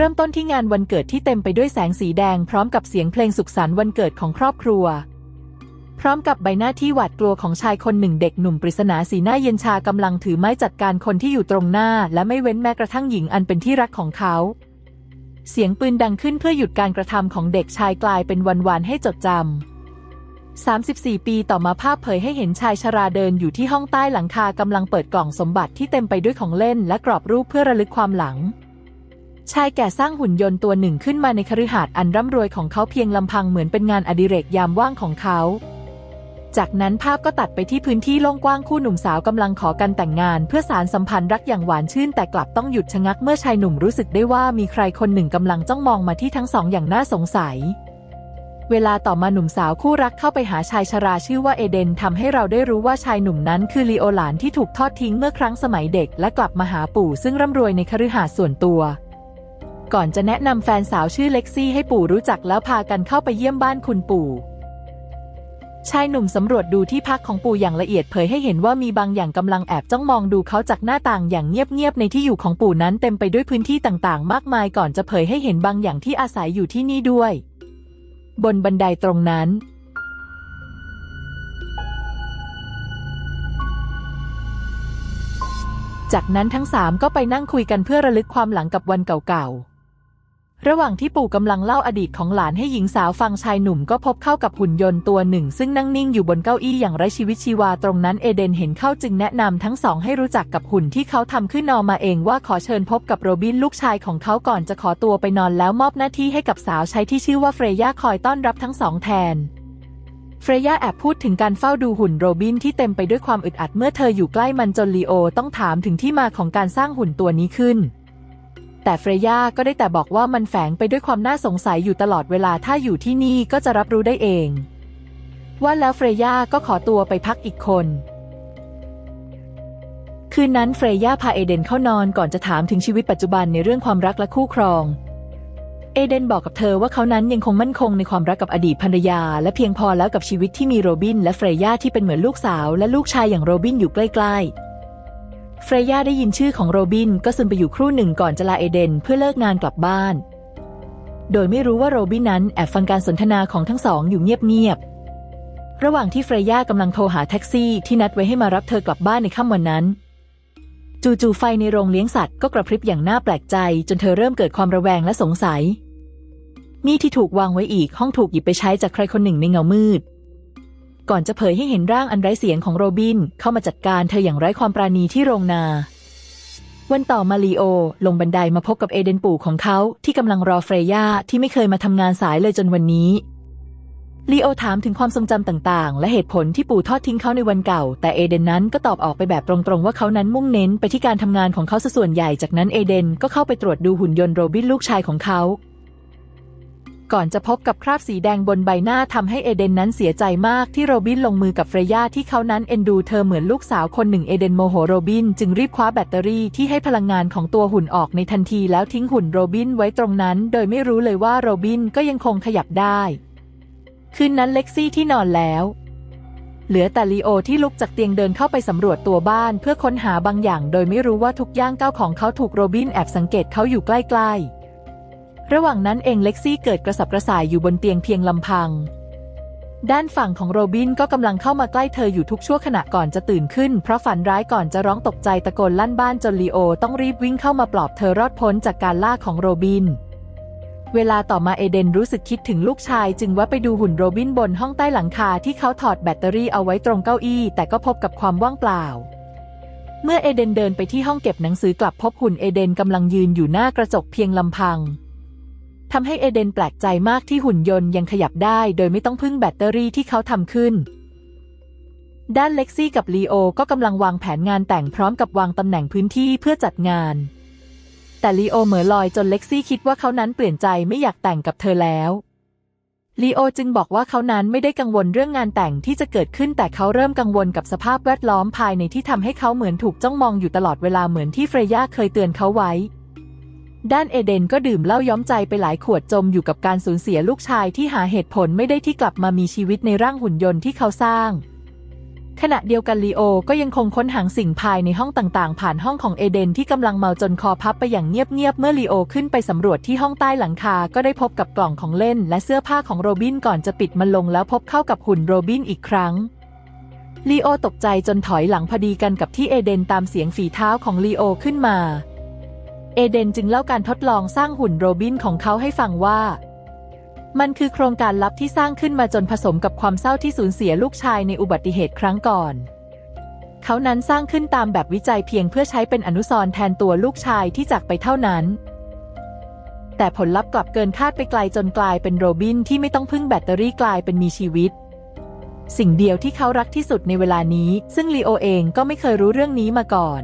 เริ่มต้นที่งานวันเกิดที่เต็มไปด้วยแสงสีแดงพร้อมกับเสียงเพลงสุขสันต์วันเกิดของครอบครัว พร้อมกับใบหน้าที่หวาดกลัวของชายคนหนึ่งเด็กหนุ่มปริศนาสีหน้าเย็นชากำลังถือไม้จัดการคนที่อยู่ตรงหน้า และไม่เว้นแม้กระทั่งหญิงอันเป็นที่รักของเขา เสียงปืนดังขึ้นเพื่อหยุดการกระทำของเด็กชายกลายเป็นวันวานให้จดจำ34 ปีต่อมาภาพเผยให้เห็นชายชราเดินอยู่ที่ห้องใต้หลังคากำลังเปิดกล่องสมบัติที่เต็มไปด้วยของเล่นและกรอบรูปเพื่อระลึกความหลัง ชายแก่สร้างหุ่นยนต์ตัวหนึ่งขึ้นมาในคฤหาสน์อันร่ำรวยของเขาเพียงลำพังเหมือนเป็นงานอดิเรกยามว่างของเขา จากนั้นภาพก็ตัดไปที่พื้นที่โล่งกว้างคู่หนุ่มสาวกำลังขอกันแต่งงาน เพื่อสารสัมพันธ์รักอย่างหวานชื่น แต่กลับต้องหยุดชะงักเมื่อชายหนุ่มรู้สึกได้ว่ามีใครคนหนึ่งกำลังจ้องมองมาที่ทั้งสองอย่างน่าสงสัยเวลาต่อมาหนุ่มสาวคู่รักเข้าไปหาชายชราชื่อว่าเอเดนทำให้เราได้รู้ว่าชายหนุ่มนั้นคือลีโอหลานที่ถูกทอดทิ้งเมื่อครั้งสมัยเด็กและกลับมาหาปู่ซึ่งร่ำรวยในคฤหาสน์ส่วนตัว ก่อนจะแนะนำแฟนสาวชื่อเล็กซี่ให้ปู่รู้จักแล้วพากันเข้าไปเยี่ยมบ้านคุณปู่ชายหนุ่มสำรวจดูที่พักของปู่อย่างละเอียดเผยให้เห็นว่ามีบางอย่างกำลังแอบจ้องมองดูเขาจากหน้าต่างอย่างเงียบๆในที่อยู่ของปู่นั้นเต็มไปด้วยพื้นที่ต่างๆ มากมายก่อนจะเผยให้เห็นบางอย่างที่อาศัยอยู่ที่นี่ด้วย บนบันไดตรงนั้น จากนั้นทั้งสามก็ไปนั่งคุยกันเพื่อระลึกความหลังกับวันเก่าๆ ระหว่างที่ปู่กำลังเล่าอดีตของหลานให้หญิงสาวฟังชายหนุ่มก็พบเข้ากับหุ่นยนต์ตัวหนึ่ง ซึ่งนั่งนิ่งอยู่บนเก้าอี้อย่างไร้ชีวิตชีวาตรงนั้นเอเดนเห็นเข้าจึงแนะนำทั้งสองให้รู้จักกับหุ่นที่เขาทำขึ้นนอมาเองว่าขอเชิญพบกับโรบินลูกชายของเขาก่อนจะขอตัวไปนอนแล้วมอบหน้าที่ให้กับสาวใช้ที่ชื่อว่าเฟรย่าคอยต้อนรับทั้งสองแทนเฟรย่าแอบพูดถึงการเฝ้าดูหุ่นโรบินที่เต็มไปด้วยความอึดอัดเมื่อเธออยู่ใกล้มันจนลีโอต้องถามถึงที่มาของการสร้างหุ่นตัวนี้ขึ้น แต่เฟรย่าก็ได้แต่บอกว่ามันแฝงไปด้วยความน่าสงสัยอยู่ตลอดเวลาถ้าอยู่ที่นี่ก็จะรับรู้ได้เอง ว่าแล้วเฟรย่าก็ขอตัวไปพักอีกคน คืนนั้นเฟรย่าพาเอเดนเข้านอนก่อนจะถามถึงชีวิตปัจจุบันในเรื่องความรักและคู่ครอง เอเดนบอกกับเธอว่าเขานั้นยังคงมั่นคงในความรักกับอดีตภรรยา และเพียงพอแล้วกับชีวิตที่มีโรบิน และเฟรย่าที่เป็นเหมือนลูกสาว และลูกชายอย่างโรบินอยู่ใกล้ๆ เฟรย่าได้ยินชื่อของโรบินก็ซึมไปอยู่ครู่หนึ่งก่อนจะลาเอเดนเพื่อเลิกงานกลับบ้าน โดยไม่รู้ว่าโรบินนั้นแอบฟังการสนทนาของทั้งสองอยู่เงียบๆ ระหว่างที่เฟรย่ากำลังโทรหาแท็กซี่ที่นัดไว้ให้มารับเธอกลับบ้านในค่ำวันนั้น จู่ๆไฟในโรงเลี้ยงสัตว์ก็กระพริบอย่างน่าแปลกใจ จนเธอเริ่มเกิดความระแวงและสงสัยนี่ที่ถูกวางไว้อีกห้องถูกหยิบไปใช้จากใครคนหนึ่งในเงามืด ก่อนจะเผยให้เห็นร่างอันไร้เสียงของโรบิน เข้ามาจัดการเธออย่างไร้ความปราณีที่โรงนา วันต่อมาลีโอ ลงบันไดมาพบกับเอเดนปู่ของเขาที่กำลังรอเฟรย่าที่ไม่เคยมาทำงานสายเลยจนวันนี้ลีโอถามถึงความทรงจำต่างๆ และเหตุผลที่ปู่ทอดทิ้งเขาในวันเก่า แต่เอเดนนั้นก็ตอบออกไปแบบตรงๆ ว่าเขานั้นมุ่งเน้นไปที่การทำงานของเขาซะส่วนใหญ่ จากนั้นเอเดนก็เข้าไปตรวจดูหุ่นยนต์โรบินลูกชายของเขา ก่อนจะพบกับคราบสีแดงบนใบหน้าทำให้เอเดนนั้นเสียใจมากที่โรบินลงมือกับเฟรย่าที่เขานั้นเอ็นดูเธอเหมือนลูกสาวคนหนึ่งเอเดนโมโหโรบินจึงรีบคว้าแบตเตอรี่ที่ให้พลังงานของตัวหุ่นออกในทันทีแล้วทิ้งหุ่นโรบินไว้ตรงนั้น โดยไม่รู้เลยว่าโรบินก็ยังคงขยับได้คืนนั้นเล็กซี่ที่นอนแล้วเหลือแต่ลีโอที่ลุกจากเตียงเดินเข้าไปสำรวจตัวบ้านเพื่อค้นหาบางอย่าง โดยไม่รู้ว่าทุกย่างก้าวของเขาถูกโรบินแอบสังเกตเขาอยู่ใกล้ๆ ระหว่างนั้นเองเล็กซี่เกิดกระสับกระส่ายอยู่บนเตียงเพียงลำพัง ด้านฝั่งของโรบินก็กำลังเข้ามาใกล้เธออยู่ทุกชั่วขณะก่อนจะตื่นขึ้น เพราะฝันร้ายก่อนจะร้องตกใจตะโกนลั่นบ้านจนลีโอต้องรีบวิ่งเข้ามาปลอบเธอรอดพ้นจากการล่าของโรบิน เวลาต่อมาเอเดนรู้สึกคิดถึงลูกชาย จึงว่าไปดูหุ่นโรบินบนห้องใต้หลังคาที่เขาถอดแบตเตอรี่เอาไว้ตรงเก้าอี้ แต่ก็พบกับความว่างเปล่าเมื่อเอเดนเดินไปที่ห้องเก็บหนังสือกลับพบหุ่นเอเดนกำลังยืนอยู่หน้ากระจกเพียงลำพัง ทำให้เอเดนแปลกใจมากที่หุ่นยนต์ยังขยับได้โดยไม่ต้องพึ่งแบตเตอรี่ที่เขาทำขึ้น ด้านเล็กซี่กับลีโอก็กำลังวางแผนงานแต่งพร้อมกับวางตำแหน่งพื้นที่เพื่อจัดงาน แต่ลีโอเหม่อลอยจนเล็กซี่คิดว่าเขานั้นเปลี่ยนใจไม่อยากแต่งกับเธอแล้วลีโอจึงบอกว่าเขานั้นไม่ได้กังวลเรื่องงานแต่งที่จะเกิดขึ้นแต่เขาเริ่มกังวลกับสภาพแวดล้อมภายในที่ทำให้เขาเหมือนถูกจ้องมองอยู่ตลอดเวลาเหมือนที่เฟรย่าเคยเตือนเขาไว้ ด้านเอเดนก็ดื่มเหล้าย้อมใจไปหลายขวดจมอยู่กับการสูญเสียลูกชายที่หาเหตุผลไม่ได้ที่กลับมามีชีวิตในร่างหุ่นยนต์ที่เขาสร้าง ขณะเดียวกันลีโอก็ยังคงค้นหาสิ่งภายในห้องต่างๆ ผ่านห้องของเอเดนที่กำลังเมาจนคอพับไปอย่างเงียบๆเมื่อลีโอขึ้นไปสำรวจที่ห้องใต้หลังคาก็ได้พบกับกล่องของเล่น และเสื้อผ้าของโรบินก่อนจะปิดมันลงแล้วพบเข้ากับหุ่นโรบินอีกครั้งลีโอตกใจจนถอยหลังพอดีกันกับที่เอเดนตามเสียงฝีเท้าของลีโอขึ้นมา เอเดนจึงเล่าการทดลองสร้างหุ่นโรบินของเขาให้ฟังว่า มันคือโครงการลับที่สร้างขึ้นมาจนผสมกับความเศร้าที่สูญเสียลูกชายในอุบัติเหตุครั้งก่อน เขานั้นสร้างขึ้นตามแบบวิจัยเพียงเพื่อใช้เป็นอนุสรณ์แทนตัวลูกชายที่จากไปเท่านั้น แต่ผลลัพธ์กลับเกินคาดไปไกลจนกลายเป็นโรบินที่ไม่ต้องพึ่งแบตเตอรี่กลายเป็นมีชีวิต สิ่งเดียวที่เขารักที่สุดในเวลานี้ ซึ่งลีโอเองก็ไม่เคยรู้เรื่องนี้มาก่อน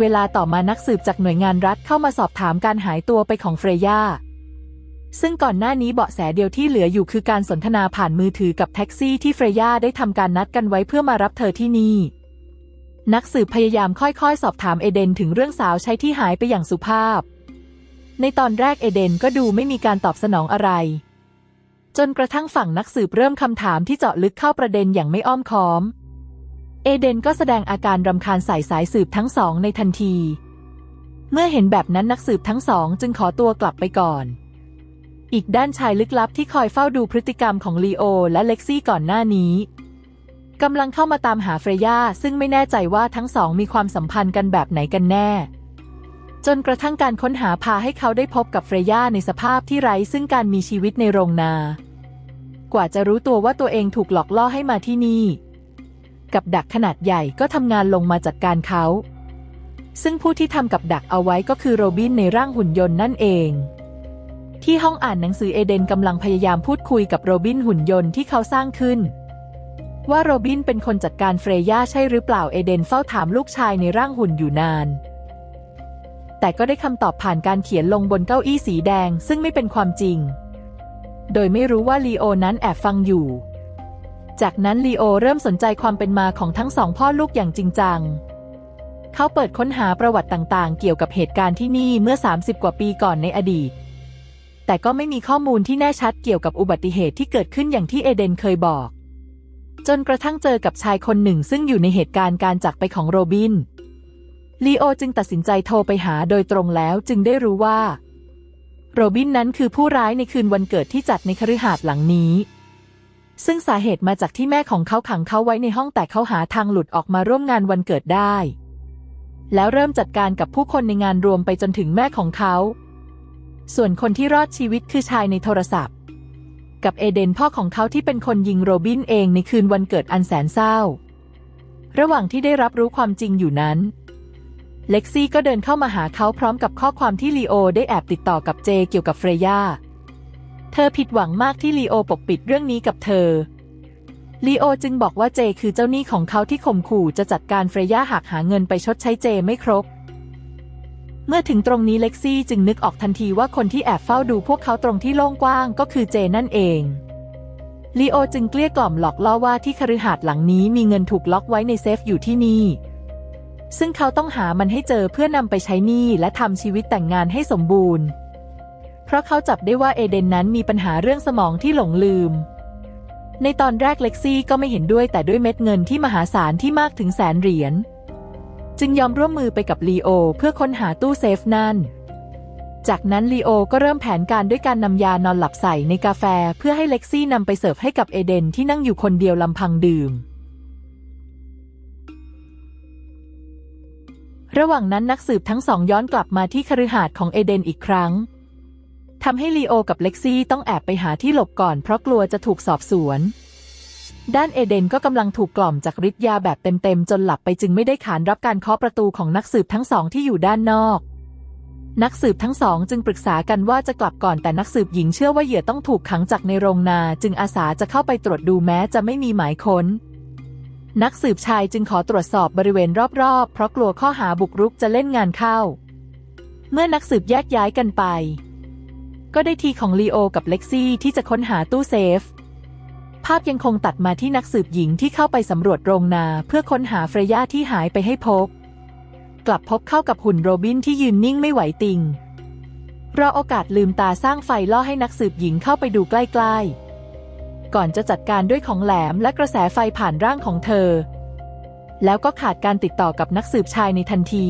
เวลาต่อมานักสืบจากหน่วยงานรัฐเข้ามาสอบถามการหายตัวไปของเฟรย่า ซึ่งก่อนหน้านี้เบาะแสเดียวที่เหลืออยู่คือการสนทนาผ่านมือถือกับแท็กซี่ที่เฟรย่าได้ทำการนัดกันไว้เพื่อมารับเธอที่นี่ นักสืบพยายามค่อยๆ สอบถามเอเดนถึงเรื่องสาวใช้ที่หายไปอย่างสุภาพ ในตอนแรกเอเดนก็ดูไม่มีการตอบสนองอะไร จนกระทั่งฝั่งนักสืบเริ่มคำถามที่เจาะลึกเข้าประเด็นอย่างไม่อ้อมค้อม เอเดนก็แสดงอาการรำคาญใส่สายสืบทั้งสองในทันที เมื่อเห็นแบบนั้นนักสืบทั้งสองจึงขอตัวกลับไปก่อน อีกด้านชายลึกลับที่คอยเฝ้าดูพฤติกรรมของลีโอและเล็กซี่ก่อนหน้านี้กำลังเข้ามาตามหาเฟรย่าซึ่งไม่แน่ใจว่าทั้งสองมีความสัมพันธ์กันแบบไหนกันแน่ จนกระทั่งการค้นหาพาให้เขาได้พบกับเฟรย่าในสภาพที่ไร้ซึ่งการมีชีวิตในโรงนา กว่าจะรู้ตัวว่าตัวเองถูกหลอกล่อให้มาที่นี่ กับดักขนาดใหญ่ก็ทำงานลงมาจัดการเขา ซึ่งผู้ที่ทำกับดักเอาไว้ก็คือโรบินในร่างหุ่นยนต์นั่นเอง ที่ห้องอ่านหนังสือเอเดนกำลังพยายามพูดคุยกับโรบินหุ่นยนต์ที่เขาสร้างขึ้น ว่าโรบินเป็นคนจัดการเฟรย่าใช่หรือเปล่าเอเดนเฝ้าถามลูกชายในร่างหุ่นอยู่นาน แต่ก็ได้คำตอบผ่านการเขียนลงบนเก้าอี้สีแดงซึ่งไม่เป็นความจริง โดยไม่รู้ว่าลีโอนั้นแอบฟังอยู่ จากนั้นลีโอเริ่มสนใจความเป็นมาของทั้งสองพ่อลูกอย่างจริงจัง เขาเปิดค้นหาประวัติต่างๆ เกี่ยวกับเหตุการณ์ที่นี่เมื่อ 30 กว่าปีก่อนในอดีต แต่ก็ไม่มีข้อมูลที่แน่ชัดเกี่ยวกับอุบัติเหตุที่เกิดขึ้นอย่างที่เอเดนเคยบอก จนกระทั่งเจอกับชายคนหนึ่งซึ่งอยู่ในเหตุการณ์การจากไปของโรบินลีโอจึงตัดสินใจโทรไปหาโดยตรงแล้วจึงได้รู้ว่า โรบินนั้นคือผู้ร้ายในคืนวันเกิดที่จัดในคฤหาสน์หลังนี้ ซึ่งสาเหตุมาจากที่แม่ของเขาขังเขาไว้ในห้องแต่เขาหาทางหลุดออกมาร่วมงานวันเกิดได้ แล้วเริ่มจัดการกับผู้คนในงานรวมไปจนถึงแม่ของเขา ส่วนคนที่รอดชีวิตคือชายในโทรศัพท์ กับเอเดนพ่อของเขาที่เป็นคนยิงโรบินเองในคืนวันเกิดอันแสนเศร้า ระหว่างที่ได้รับรู้ความจริงอยู่นั้นเล็กซี่ก็เดินเข้ามาหาเขาพร้อมกับข้อความที่ลีโอได้แอบติดต่อกับเจเกี่ยวกับเฟรย่า เธอผิดหวังมากที่ลีโอปกปิดเรื่องนี้กับเธอ ลีโอจึงบอกว่าเจคือเจ้าหนี้ของเขาที่ข่มขู่จะจัดการเฟรย่าหากหาเงินไปชดใช้เจไม่ครบ เมื่อถึงตรงนี้เล็กซี่จึงนึกออกทันทีว่าคนที่แอบเฝ้าดูพวกเขาตรงที่โล่งกว้างก็คือเจนั่นเองลีโอจึงเกลี้ยกล่อมหลอกล่อว่าที่คฤหาสน์หลังนี้มีเงินถูกล็อกไว้ในเซฟอยู่ที่นี่ ซึ่งเขาต้องหามันให้เจอเพื่อนำไปใช้หนี้และทำชีวิตแต่งงานให้สมบูรณ์ เพราะเขาจับได้ว่าเอเดนนั้นมีปัญหาเรื่องสมองที่หลงลืม ในตอนแรกเล็กซี่ก็ไม่เห็นด้วยแต่ด้วยเม็ดเงินที่มหาศาลที่มากถึงแสนเหรียญ จึงยอมร่วมมือไปกับลีโอเพื่อค้นหาตู้เซฟนั่น จากนั้นลีโอก็เริ่มแผนการด้วยการนำยานอนหลับใส่ในกาแฟเพื่อให้เล็กซี่นำไปเสิร์ฟให้กับเอเดนที่นั่งอยู่คนเดียวลำพังดื่มระหว่างนั้นนักสืบทั้งสองย้อนกลับมาที่คฤหาสน์ของเอเดนอีกครั้ง ทำให้ลีโอกับเล็กซี่ต้องแอบไปหาที่หลบก่อนเพราะกลัวจะถูกสอบสวน ด้านเอเดนก็กำลังถูกกล่อมจากฤทธิ์ยาแบบเต็มๆ จนหลับไปจึงไม่ได้ขานรับการเคาะประตูของนักสืบทั้งสองที่อยู่ด้านนอก นักสืบทั้งสองจึงปรึกษากันว่าจะกลับก่อนแต่นักสืบหญิงเชื่อว่าเหยื่อต้องถูกขังจากในโรงนา จึงอาสาจะเข้าไปตรวจดูแม้จะไม่มีหมายค้นนักสืบชายจึงขอตรวจสอบบริเวณรอบๆ เพราะกลัวข้อหาบุกรุกจะเล่นงานเข้า เมื่อนักสืบแยกย้ายกันไป ก็ได้ทีของลีโอกับเล็กซี่ที่จะค้นหาตู้เซฟ ภาพยังคงตัดมาที่นักสืบหญิงที่เข้าไปสำรวจโรงนาเพื่อค้นหาเฟรย่าที่หายไปให้พบ กลับพบเข้ากับหุ่นโรบินที่ยืนนิ่งไม่ไหวติงรอโอกาสลืมตาสร้างไฟล่อให้นักสืบหญิงเข้าไปดูใกล้ๆ ก่อนจะจัดการด้วยของแหลมและกระแสไฟผ่านร่างของเธอ แล้วก็ขาดการติดต่อกับนักสืบชายในทันที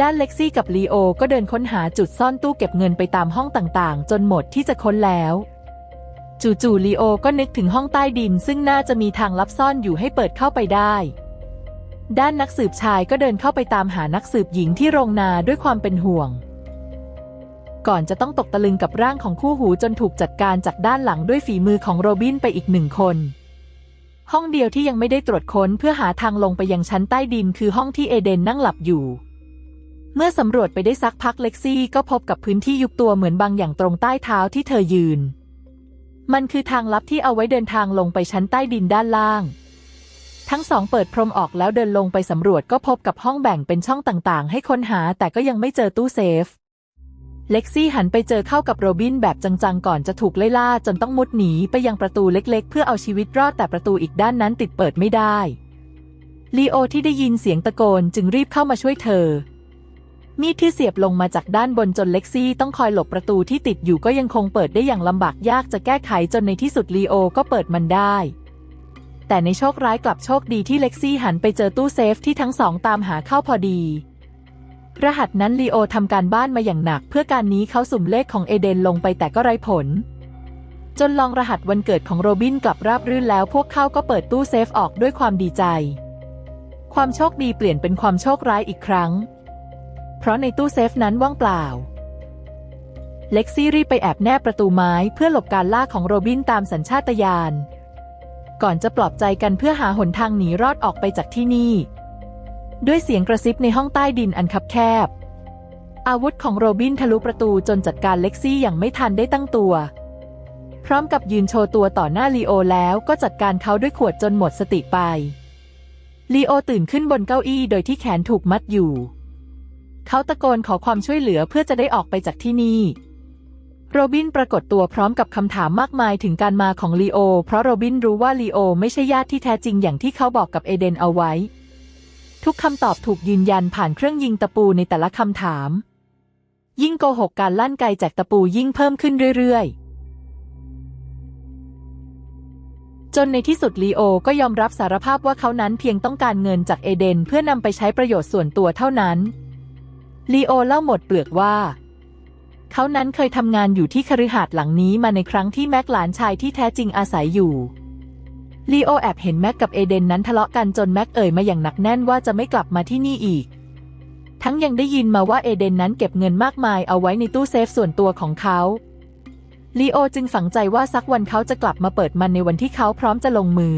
ด้านเล็กซี่กับลีโอก็เดินค้นหาจุดซ่อนตู้เก็บเงินไปตามห้องต่างๆ จนหมดที่จะค้นแล้ว จู่ๆลีโอก็นึกถึงห้องใต้ดิน ซึ่งน่าจะมีทางลับซ่อนอยู่ให้เปิดเข้าไปได้ ด้านนักสืบชายก็เดินเข้าไปตามหานักสืบหญิงที่โรงนาด้วยความเป็นห่วง ก่อนจะต้องตกตะลึงกับร่างของคู่หูจนถูกจัดการจากด้านหลังด้วยฝีมือของโรบินไปอีกหนึ่งคนห้องเดียวที่ยังไม่ได้ตรวจค้นเพื่อหาทางลงไปยังชั้นใต้ดินคือห้องที่เอเดนนั่งหลับอยู่ เมื่อสำรวจไปได้สักพักเล็กซี่ก็พบกับพื้นที่ยุบตัวเหมือนบางอย่างตรงใต้เท้าที่เธอยืน มันคือทางลับที่เอาไว้เดินทางลงไปชั้นใต้ดินด้านล่าง ทั้งสองเปิดพรมออกแล้วเดินลงไปสำรวจก็พบกับห้องแบ่งเป็นช่องต่างๆ ให้ค้นหาแต่ก็ยังไม่เจอตู้เซฟ เล็กซี่หันไปเจอเข้ากับโรบินแบบจังๆ ก่อนจะถูกไล่ล่าจนต้องมุดหนีไปยังประตูเล็กๆ เพื่อเอาชีวิตรอดแต่ประตูอีกด้านนั้นติดเปิดไม่ได้ลีโอที่ได้ยินเสียงตะโกนจึงรีบเข้ามาช่วยเธอ มีดที่เสียบลงมาจากด้านบนจนเล็กซี่ต้องคอยหลบประตูที่ติดอยู่ก็ยังคงเปิดได้อย่างลำบากยากจะแก้ไขจนในที่สุดลีโอก็เปิดมันได้ แต่ในโชคร้ายกลับโชคดีที่เล็กซี่หันไปเจอตู้เซฟที่ทั้งสองตามหาเข้าพอดี รหัสนั้นลีโอทำการบ้านมาอย่างหนัก เพื่อการนี้เขาสุ่มเลขของเอเดนลงไปแต่ก็ไร้ผล จนลองรหัสวันเกิดของโรบินกลับราบรื่นแล้วพวกเขาก็เปิดตู้เซฟออกด้วยความดีใจ ความโชคดีเปลี่ยนเป็นความโชคร้ายอีกครั้ง เพราะในตู้เซฟนั้นว่างเปล่า เล็กซี่รีบไปแอบแนบประตูไม้เพื่อหลบการล่าของโรบินตามสัญชาตญาณ ก่อนจะปลอบใจกันเพื่อหาหนทางหนีรอดออกไปจากที่นี่ ด้วยเสียงกระซิบในห้องใต้ดินอันคับแคบ อาวุธของโรบินทะลุประตูจนจัดการเล็กซี่อย่างไม่ทันได้ตั้งตัว พร้อมกับยืนโชว์ตัวต่อหน้าลีโอแล้วก็จัดการเขาด้วยขวดจนหมดสติไปลีโอตื่นขึ้นบนเก้าอี้โดยที่แขนถูกมัดอยู่ เขาตะโกนขอความช่วยเหลือเพื่อจะได้ออกไปจากที่นี่ โรบินปรากฏตัวพร้อมกับคำถามมากมายถึงการมาของลีโอ เพราะโรบินรู้ว่าลีโอไม่ใช่ญาติที่แท้จริงอย่างที่เขาบอกกับเอเดนเอาไว้ ทุกคำตอบถูกยืนยันผ่านเครื่องยิงตะปูในแต่ละคำถาม ยิ่งโกหกการลั่นไกแจกตะปูยิ่งเพิ่มขึ้นเรื่อยๆจนในที่สุดลีโอก็ยอมรับสารภาพว่าเขานั้นเพียงต้องการเงินจากเอเดนเพื่อนำไปใช้ประโยชน์ส่วนตัวเท่านั้น ลีโอเล่าหมดเปลือกว่า เขานั้นเคยทำงานอยู่ที่คฤหาสน์หลังนี้มาในครั้งที่แม็กหลานชายที่แท้จริงอาศัยอยู่ลีโอแอบเห็นแม็กกับเอเดนนั้นทะเลาะกันจนแม็กเอ่ยมาอย่างหนักแน่นว่าจะไม่กลับมาที่นี่อีก ทั้งยังได้ยินมาว่าเอเดนนั้นเก็บเงินมากมายเอาไว้ในตู้เซฟส่วนตัวของเขาลีโอจึงฝังใจว่าสักวันเขาจะกลับมาเปิดมันในวันที่เขาพร้อมจะลงมือ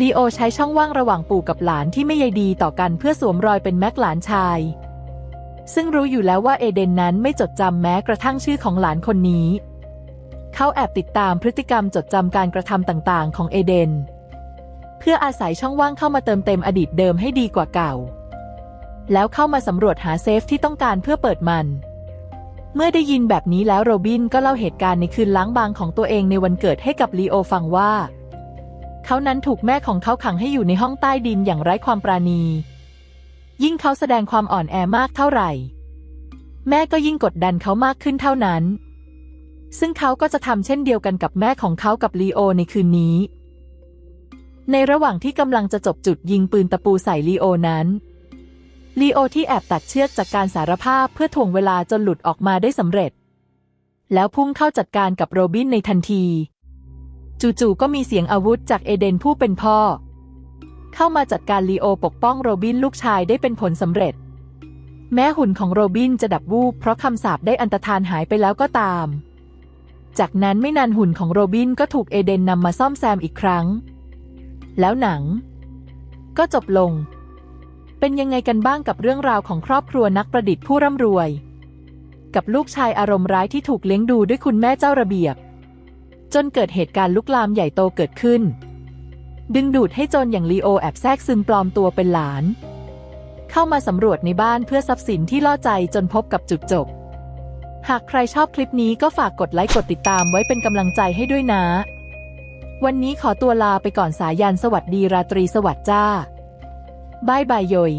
ลีโอใช้ช่องว่างระหว่างปู่กับหลานที่ไม่ใยดีต่อกันเพื่อสวมรอยเป็นแม็กหลานชาย ซึ่งรู้อยู่แล้วว่าเอเดนนั้นไม่จดจำแม้กระทั่งชื่อของหลานคนนี้ เขาแอบติดตามพฤติกรรมจดจำการกระทำต่างๆ ของเอเดน เพื่ออาศัยช่องว่างเข้ามาเติมเต็มอดีตเดิมให้ดีกว่าเก่า แล้วเข้ามาสำรวจหาเซฟที่ต้องการเพื่อเปิดมัน เมื่อได้ยินแบบนี้แล้วโรบินก็เล่าเหตุการณ์ในคืนล้างบางของตัวเองในวันเกิดให้กับลีโอฟังว่า เขานั้นถูกแม่ของเขาขังให้อยู่ในห้องใต้ดินอย่างไร้ความปราณี ยิ่งเขาแสดงความอ่อนแอมากเท่าไหร่ แม่ก็ยิ่งกดดันเขามากขึ้นเท่านั้น ซึ่งเขาก็จะทำเช่นเดียวกันกับแม่ของเขากับลีโอในคืนนี้ ในระหว่างที่กำลังจะจบจุดยิงปืนตะปูใส่ลีโอนั้นลีโอที่แอบตัดเชือกจากการสารภาพเพื่อถ่วงเวลาจนหลุดออกมาได้สำเร็จ แล้วพุ่งเข้าจัดการกับโรบินในทันที จู่ๆก็มีเสียงอาวุธจากเอเดนผู้เป็นพ่อ เข้ามาจัดการลีโอปกป้องโรบินลูกชายได้เป็นผลสำเร็จ แม้หุ่นของโรบินจะดับวูบเพราะคำสาปได้อันตรธานหายไปแล้วก็ตาม จากนั้นไม่นานหุ่นของโรบินก็ถูกเอเดนนำมาซ่อมแซมอีกครั้ง แล้วหนัง ก็จบลง เป็นยังไงกันบ้างกับเรื่องราวของครอบครัวนักประดิษฐ์ผู้ร่ำรวย กับลูกชายอารมณ์ร้ายที่ถูกเลี้ยงดูด้วยคุณแม่เจ้าระเบียบ จนเกิดเหตุการณ์ลุกลามใหญ่โตเกิดขึ้น ดึงดูดให้จนอย่างลีโอแอบแทรกซึมปลอมตัวเป็นหลาน เข้ามาสำรวจในบ้านเพื่อทรัพย์สินที่ล่อใจจนพบกับจุดจบ หากใครชอบคลิปนี้ก็ฝากกดไลค์กดติดตามไว้เป็นกำลังใจให้ด้วยนะ วันนี้ขอตัวลาไปก่อนสายันสวัสดีราตรีสวัสดิ์จ้าบายบายโยย